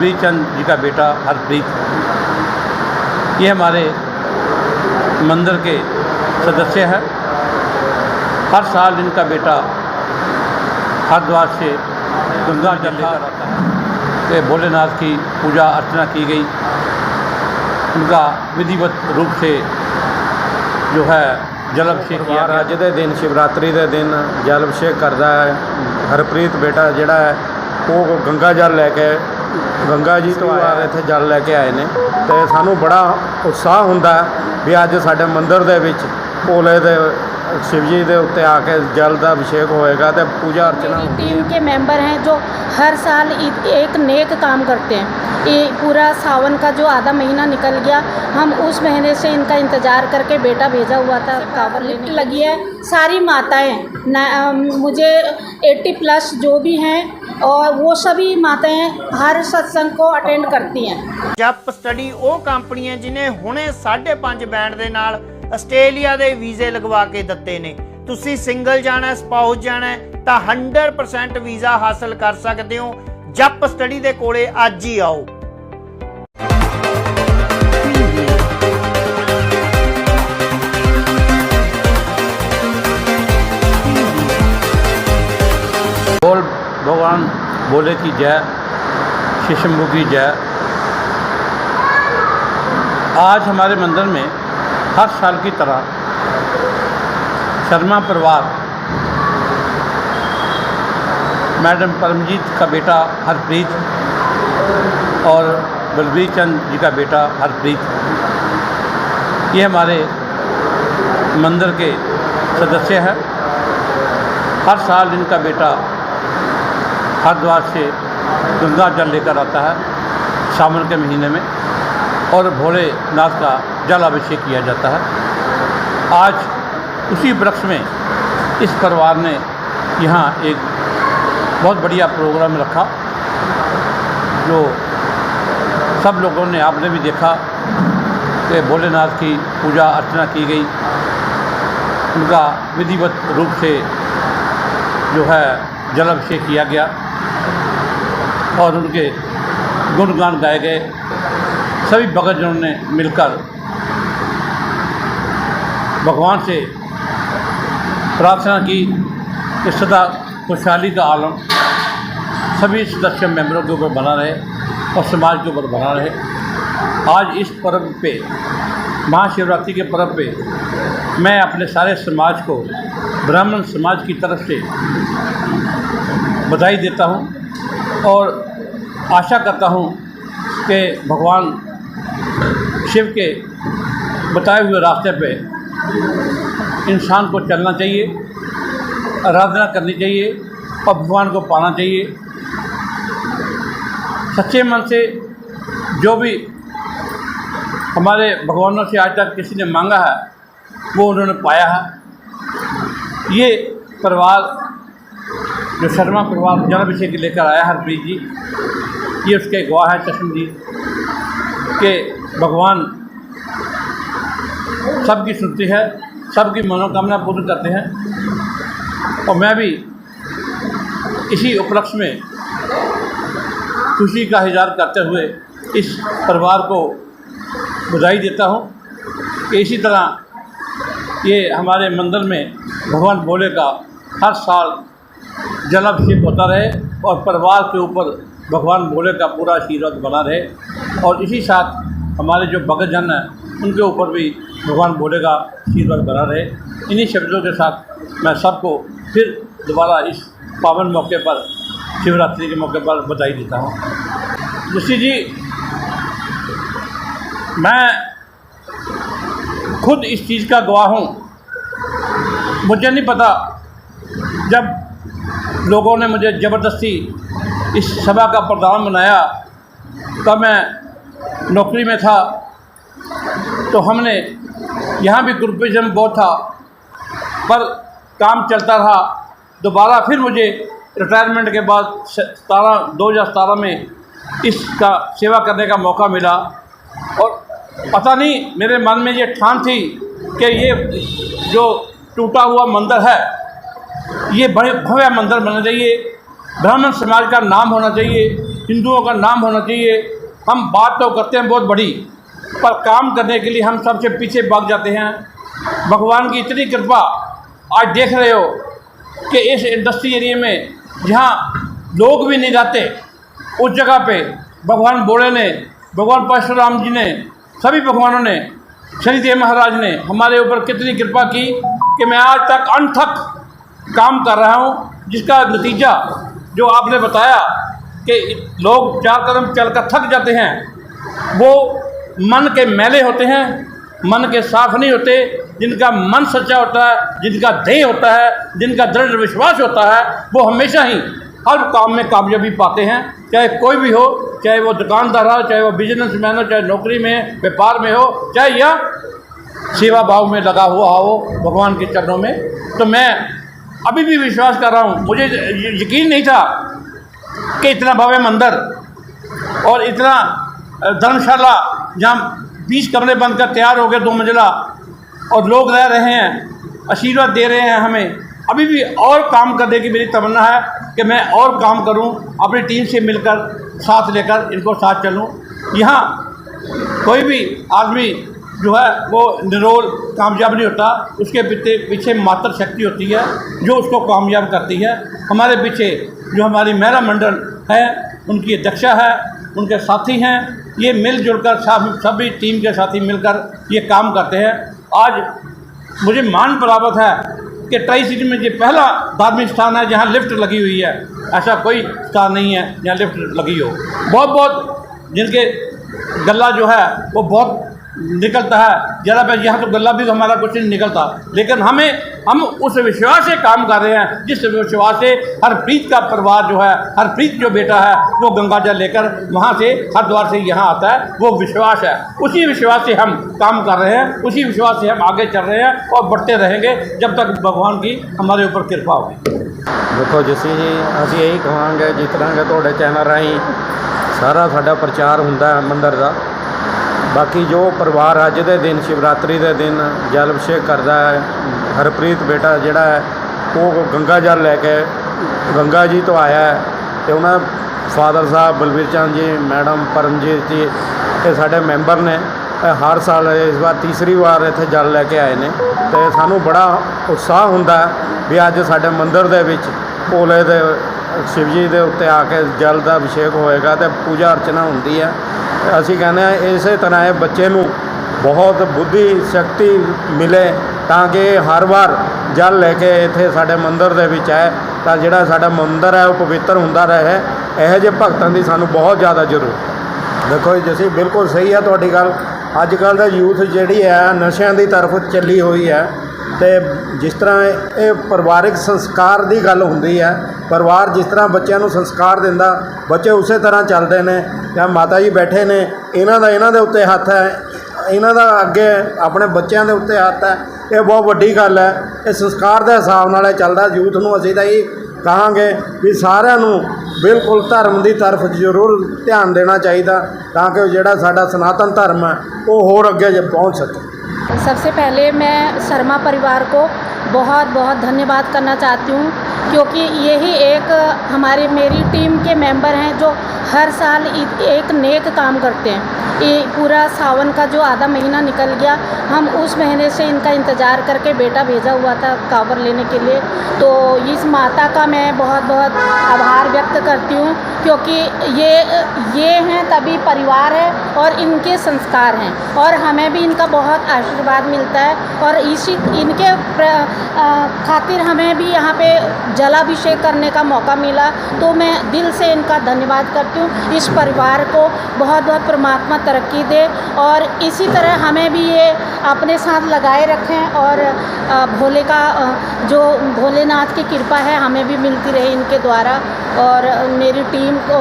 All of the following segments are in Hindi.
प्रीत चंद जी का बेटा हरप्रीत ये हमारे मंदिर के सदस्य है हर साल इनका बेटा हरिद्वार से गंगा जल लेकर आता है कि भोलेनाथ की पूजा अर्चना की गई उनका विधिवत रूप से जो है जल अभिषेक किया ਪਰਿਵਾਰ गया ਅੱਜ ਦੇ ਦਿਨ ਸ਼ਿਵਰਾਤਰੀ ਦੇ ਦਿਨ ਜਲ ਅਭਿਸ਼ੇਕ ਕਰਦਾ ਹੈ ਹਰਪ੍ਰੀਤ ਬੇਟਾ ਜਿਹੜਾ ਹੈ ਉਹ ਗੰਗਾ ਜਲ ਲੈ ਕੇ ਗੰਗਾ ਜੀ ਤੋਂ ਆਇਆ ਇੱਥੇ ਜਲ ਲੈ ਕੇ ਆਏ ਨੇ ਤੇ ਸਾਨੂੰ ਬੜਾ ਉਤਸ਼ਾਹ ਹੁੰਦਾ ਹੈ ਵੀ ਅੱਜ ਸਾਡੇ ਮੰਦਿਰ ਦੇ ਵਿੱਚ ਭੋਲੇ ਦੇ ਸ਼ਿਵ ਜੀ ਦੇ ਉੱਤੇ ਆ ਕੇ ਜਲ ਦਾ ਅਭਿਸ਼ੇਕ ਹੋਏਗਾ ਤੇ ਪੂਜਾ ਅਰਚਨਾ मेरी ਹੋਣੀ टीम के मेंबर हैं जो हर साल इ- एक नेक काम करते हैं ये पूरा सावन का जो आधा महीना निकल गया हम उस महीने से इनका इंतज़ार करके बेटा भेजा हुआ था कावर लिफ्ट लगी है सारी माताएं न अम, मुझे 80 प्लस जो भी हैं और वो सभी माताएं हर सत्संग को अटेंड करती हैं ਜਪ ਸਟੱਡੀ ਉਹ ਕੰਪਨੀ ਹੈ ਜਿਨੇ ਹੁਣੇ 5.5 ਬੈਂਡ ਦੇ ਨਾਲ ਆਸਟ੍ਰੇਲੀਆ ਦੇ ਵੀਜ਼ੇ ਲਗਵਾ ਕੇ ਦਿੱਤੇ ਨੇ ਤੁਸੀਂ ਸਿੰਗਲ ਜਾਣਾ ਸਪਾਊਸ ਜਾਣਾ ਹੈ ਤਾਂ 100% ਵੀਜ਼ਾ ਹਾਸਲ ਕਰ ਸਕਦੇ ਹੋ ਜਪ ਸਟੱਡੀ ਦੇ ਕੋਲੇ ਅੱਜ ਹੀ ਆਓ भगवान बोले की जय। श्री शंभू की जय। आज हमारे मंदिर में हर साल की तरह शर्मा परिवार, मैडम परमजीत का बेटा हरप्रीत और बलबीर चंद जी का बेटा हरप्रीत। ये हमारे मंदिर के सदस्य हैं। हर साल इनका बेटा हरिद्वार से गंगा जल लेकर आता है, सावन के महीने में, और भोलेनाथ का जल अभिषेक किया जाता है। आज उसी वृक्ष में इस परिवार ने यहाँ एक बहुत बढ़िया प्रोग्राम रखा, जो सब लोगों ने, आपने भी देखा कि भोलेनाथ की पूजा अर्चना की गई। उनका विधिवत रूप से जो है जलाभिषेक किया गया। और उनके गुणगान गाए गए। सभी भगतजनों ने मिलकर भगवान से प्रार्थना की कि सदा खुशहाली का आलम सभी सदस्य मेंबरों के ऊपर बना रहे और समाज के ऊपर बना रहे। आज इस पर्व पे, महाशिवरात्रि के पर्व पे मैं अपने सारे समाज को ब्राह्मण समाज की तरफ़ से बधाई देता हूँ। और आशा करता हूँ कि भगवान शिव के बताए हुए रास्ते पे इंसान को चलना चाहिए, आराधना करनी चाहिए और भगवान को पाना चाहिए। सच्चे मन से जो भी हमारे भगवानों से आज तक किसी ने मांगा है, वो उन्होंने पाया है। ये परिवार जो शर्मा परिवार जल अभिषेक लेकर आया हरप्रीत जी ये उसके गवाह है चश्म जी, के भगवान सबकी सुनती है, सबकी मनोकामना पूर्ण करते हैं। और मैं भी इसी उपलक्ष्य में खुशी का इजहार करते हुए इस परिवार को बधाई देता हूँ। कि इसी तरह ये हमारे मंदिर में भगवान भोले का हर साल जल अभिषेक होता रहे और परिवार के ऊपर भगवान भोले का पूरा आशीर्वाद बना रहे। और इसी साथ हमारे जो भगतजन हैं, उनके ऊपर भी भगवान भोले का आशीर्वाद बना रहे। इन्हीं शब्दों के साथ मैं सबको फिर दोबारा इस पावन मौके पर, शिवरात्रि के मौके पर बधाई देता हूँ। ऋषि जी, मैं खुद इस चीज़ का गवाह हूँ। मुझे नहीं पता जब लोगों ने मुझे ज़बरदस्ती इस सभा का प्रधान बनाया। तब मैं नौकरी में था। तो हमने, यहाँ भी ग्रुपिज्म बहुत था, पर काम चलता रहा। दोबारा फिर मुझे रिटायरमेंट के बाद सतारह दो हज़ार सतारह में इसका सेवा करने का मौका मिला। और पता नहीं, मेरे मन में ये ठान थी कि ये जो टूटा हुआ मंदिर है ये बड़े भव्य मंदिर बनना चाहिए। ब्राह्मण समाज का नाम होना चाहिए, हिंदुओं का नाम होना चाहिए। हम बात तो करते हैं बहुत बड़ी, पर काम करने के लिए हम सबसे पीछे भाग जाते हैं। भगवान की इतनी कृपा आज देख रहे हो कि इस इंडस्ट्री एरिया में जहाँ लोग भी नहीं जाते, उस जगह पे भगवान बोले ने, भगवान परशुराम जी ने, सभी भगवानों ने, शनिदेव महाराज ने हमारे ऊपर कितनी कृपा की कि मैं आज तक अनथक काम कर रहा हूँ, जिसका नतीजा जो आपने बताया कि लोग चार कदम चलकर थक जाते हैं, वो मन के मैले होते हैं, मन के साफ़ नहीं होते, जिनका मन सच्चा होता है, जिनका ध्येय होता है, जिनका दृढ़ विश्वास होता है, वो हमेशा ही हर काम में कामयाबी पाते हैं, चाहे कोई भी हो, चाहे वो दुकानदार हो, चाहे वो बिज़नेस मैन हो, चाहे नौकरी में, व्यापार में हो, चाहे या सेवा भाव में लगा हुआ हो, भगवान के चरणों में। तो मैं अभी भी विश्वास कर रहा हूँ, मुझे यकीन नहीं था कि इतना भव्य मंदिर और इतना धर्मशाला जहाँ बीस कमरे बनकर तैयार हो गए दो मंजिला और लोग रह रहे हैं, आशीर्वाद दे रहे हैं हमें। अभी भी और काम करने की मेरी तमन्ना है कि मैं और काम करूँ, अपनी टीम से मिलकर, साथ लेकर, इनको साथ चलूँ। यहाँ कोई भी आदमी जो है, वो निरोल कामयाब नहीं होता। उसके पीछे पीछे मात्र शक्ति होती है, जो उसको कामयाब करती है। हमारे पीछे जो हमारी महिला मंडल है, उनकी अध्यक्षा है, उनके साथी हैं, ये मिलजुल कर सभी टीम के साथी मिलकर ये काम करते हैं। आज मुझे मान प्राप्त है कि ट्राई सिटी में ये पहला धार्मिक स्थान है जहाँ लिफ्ट लगी हुई है। ऐसा कोई स्थान नहीं है जहाँ लिफ्ट लगी हो। बहुत बहुत जिनके गला जो है, वो बहुत निकलता है ज़रा पे यहाँ तो गला भी तो हमारा कुछ नहीं निकलता लेकिन हमें हम उस विश्वास से काम कर रहे हैं जिस विश्वास से हरप्रीत का परिवार जो है हरप्रीत जो बेटा है वो गंगा जल लेकर वहाँ से हरिद्वार से यहाँ आता है वो विश्वास है उसी विश्वास से हम काम कर रहे हैं उसी विश्वास से हम आगे चल रहे हैं और बढ़ते रहेंगे जब तक भगवान की हमारे ऊपर कृपा होगी ਦੇਖੋ ਜੱਸੀ ਜੀ ਅਸੀਂ ਇਹੀ ਕਹਾਂਗੇ ਜਿਸ ਤਰ੍ਹਾਂ ਕਿ ਤੁਹਾਡੇ ਚੈਨਲ ਰਾਹੀਂ ਸਾਰਾ ਸਾਡਾ ਪ੍ਰਚਾਰ ਹੁੰਦਾ ਹੈ ਮੰਦਿਰ ਦਾ ਬਾਕੀ ਜੋ ਪਰਿਵਾਰ ਅੱਜ ਦੇ ਦਿਨ, ਸ਼ਿਵਰਾਤਰੀ ਦੇ ਦਿਨ ਜਲ ਅਭਿਸ਼ੇਕ ਕਰਦਾ ਹੈ, ਹਰਪ੍ਰੀਤ ਬੇਟਾ ਜਿਹੜਾ ਹੈ, ਉਹ ਗੰਗਾ ਜਲ ਲੈ ਕੇ ਗੰਗਾ ਜੀ ਤੋਂ ਆਇਆ ਹੈ ਤੇ ਉਹਨਾਂ ਫਾਦਰ ਸਾਹਿਬ ਬਲਵੀਰ ਚੰਦ ਜੀ, ਮੈਡਮ ਪਰਮਜੀਤ ਜੀ ਇਹ ਸਾਡੇ ਮੈਂਬਰ ਨੇ ਹਰ ਸਾਲ ਇਸ ਵਾਰ ਤੀਸਰੀ ਵਾਰ ਇੱਥੇ ਜਲ ਲੈ ਕੇ ਆਏ ਨੇ ਤੇ ਸਾਨੂੰ ਬੜਾ ਉਤਸ਼ਾਹ ਹੁੰਦਾ ਵੀ ਅੱਜ ਸਾਡੇ ਮੰਦਿਰ ਦੇ ਵਿੱਚ ਭੋਲੇ ਦੇ, ਸ਼ਿਵ ਜੀ ਦੇ ਉੱਤੇ ਆ ਕੇ ਜਲ ਦਾ ਅਭਿਸ਼ੇਕ ਹੋਏਗਾ ਤੇ ਪੂਜਾ ਅਰਚਨਾ ਹੁੰਦੀ ਹੈ। ਅਸੀਂ ਕਹਿੰਦੇ ਹਾਂ ਇਸੇ ਤਰ੍ਹਾਂ ਇਹ ਬੱਚੇ ਨੂੰ ਬਹੁਤ ਬੁੱਧੀ, ਸ਼ਕਤੀ ਮਿਲੇ ਤਾਂ ਕਿ ਹਰ ਵਾਰ ਜਲ ਲੈ ਕੇ ਇੱਥੇ ਸਾਡੇ ਮੰਦਿਰ ਦੇ ਵਿੱਚ ਆਏ ਤਾਂ ਜਿਹੜਾ ਸਾਡਾ ਮੰਦਿਰ ਹੈ ਉਹ ਪਵਿੱਤਰ ਹੁੰਦਾ ਰਹੇ। ਇਹੋ ਜਿਹੇ ਭਗਤਾਂ ਦੀ ਸਾਨੂੰ ਬਹੁਤ ਜ਼ਿਆਦਾ ਜ਼ਰੂਰਤ। ਦੇਖੋ ਜੀ ਜਸੀ ਬਿਲਕੁਲ ਸਹੀ ਹੈ ਤੁਹਾਡੀ ਗੱਲ। ਅੱਜ ਕੱਲ੍ਹ ਦਾ ਯੂਥ ਜਿਹੜੀ ਹੈ, ਨਸ਼ਿਆਂ ਦੀ ਤਰਫ ਚੱਲੀ ਹੋਈ ਹੈ। ਤੇ ਜਿਸ ਤਰ੍ਹਾਂ ਇਹ ਪਰਿਵਾਰਿਕ ਸੰਸਕਾਰ ਦੀ ਗੱਲ ਹੁੰਦੀ ਹੈ, ਪਰਿਵਾਰ ਜਿਸ ਤਰ੍ਹਾਂ ਬੱਚਿਆਂ ਨੂੰ ਸੰਸਕਾਰ ਦਿੰਦਾ, ਬੱਚੇ ਉਸੇ ਤਰ੍ਹਾਂ ਚੱਲਦੇ ਨੇ, ਜਾਂ ਮਾਤਾ ਜੀ ਬੈਠੇ ਨੇ, ਇਹਨਾਂ ਦਾ ਇਹਨਾਂ ਦੇ ਉੱਤੇ ਹੱਥ ਹੈ, ਇਹਨਾਂ ਦਾ ਅੱਗੇ ਆਪਣੇ ਬੱਚਿਆਂ ਦੇ ਉੱਤੇ ਹੱਥ ਹੈ, ਇਹ ਬਹੁਤ ਵੱਡੀ ਗੱਲ ਹੈ। ਇਹ ਸੰਸਕਾਰ ਦੇ ਹਿਸਾਬ ਨਾਲ ਇਹ ਚੱਲਦਾ, ਯੂਥ ਨੂੰ ਅਸੀਂ ਤਾਂ ਇਹ ਕਹਾਂਗੇ ਵੀ ਸਾਰਿਆਂ ਨੂੰ ਬਿਲਕੁਲ ਧਰਮ ਦੀ ਤਰਫ ਜ਼ਰੂਰ ਧਿਆਨ ਦੇਣਾ ਚਾਹੀਦਾ, ਤਾਂ ਕਿ ਜਿਹੜਾ ਸਾਡਾ ਸਨਾਤਨ ਧਰਮ ਹੈ, ਉਹ ਹੋਰ ਅੱਗੇ ਪਹੁੰਚ ਸਕੇ। सबसे पहले मैं शर्मा परिवार को बहुत बहुत धन्यवाद करना चाहती हूँ। क्योंकि यही एक हमारे, मेरी टीम के मेंबर हैं जो हर साल एक नेक काम करते हैं। ये पूरा सावन का जो आधा महीना निकल गया, हम उस महीने से इनका इंतज़ार करके बेटा भेजा हुआ था कावर लेने के लिए। तो इस माता का मैं बहुत बहुत आभार व्यक्त करती हूँ, क्योंकि ये ये हैं तभी परिवार है और इनके संस्कार हैं और हमें भी इनका बहुत आशीर्वाद मिलता है और इसी, इनके खातिर हमें भी यहाँ पे जलाभिषेक करने का मौका मिला तो मैं दिल से इनका धन्यवाद करती हूँ। इस परिवार को बहुत बहुत परमात्मा तरक्की दे और इसी तरह हमें भी ये अपने साथ लगाए रखें और भोले का जो भोलेनाथ की कृपा है, हमें भी मिलती रहे इनके द्वारा और मेरी टीम को,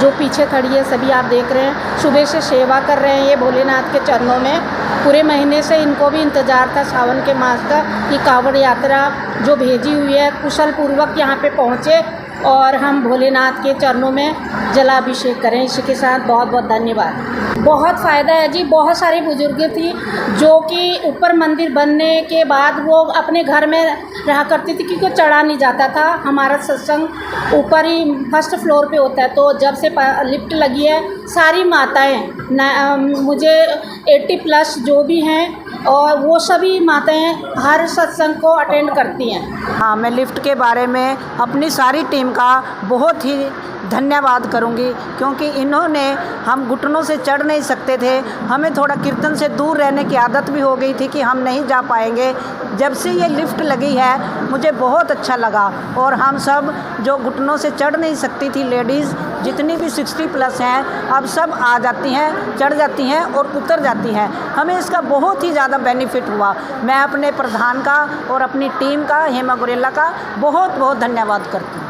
जो पीछे खड़ी है, सभी आप देख रहे हैं। सुबह से सेवा कर रहे हैं ये भोलेनाथ के चरणों में। पूरे महीने से इनको भी इंतज़ार था सावन के मास का कि कांवड़ यात्रा जो भेजी हुई है कुशल पूर्वक यहाँ पे पहुँचे और हम भोलेनाथ के चरणों में जलाभिषेक करें। इसी के साथ बहुत बहुत धन्यवाद। बहुत फ़ायदा है जी, बहुत सारी बुज़ुर्ग थी जो कि ऊपर मंदिर बनने के बाद वो अपने घर में रहा करती थी क्योंकि चढ़ा नहीं जाता था। हमारा सत्संग ऊपर ही फ़र्स्ट फ्लोर पे होता है। तो जब से लिफ्ट लगी है, सारी माताएँ मुझे 80 प्लस जो भी हैं और वो सभी माताएँ हर सत्संग को अटेंड करती हैं। हाँ मैं लिफ्ट के बारे में अपनी सारी टीम का बहुत ही धन्यवाद करूँगी, क्योंकि इन्होंने हम घुटनों से चढ़ नहीं सकते थे। हमें थोड़ा कीर्तन से दूर रहने की आदत भी हो गई थी कि हम नहीं जा पाएँगे। जब से ये लिफ्ट लगी है, मुझे बहुत अच्छा लगा। और हम सब जो घुटनों से चढ़ नहीं सकती थी, लेडीज़, जितनी भी 60 प्लस हैं, अब सब आ जाती हैं, चढ़ जाती हैं और उतर जाती हैं। हमें इसका बहुत ही ज़्यादा बेनिफिट हुआ। मैं अपने प्रधान का और अपनी टीम का, हेमा गोरेला का बहुत बहुत धन्यवाद करती हूँ।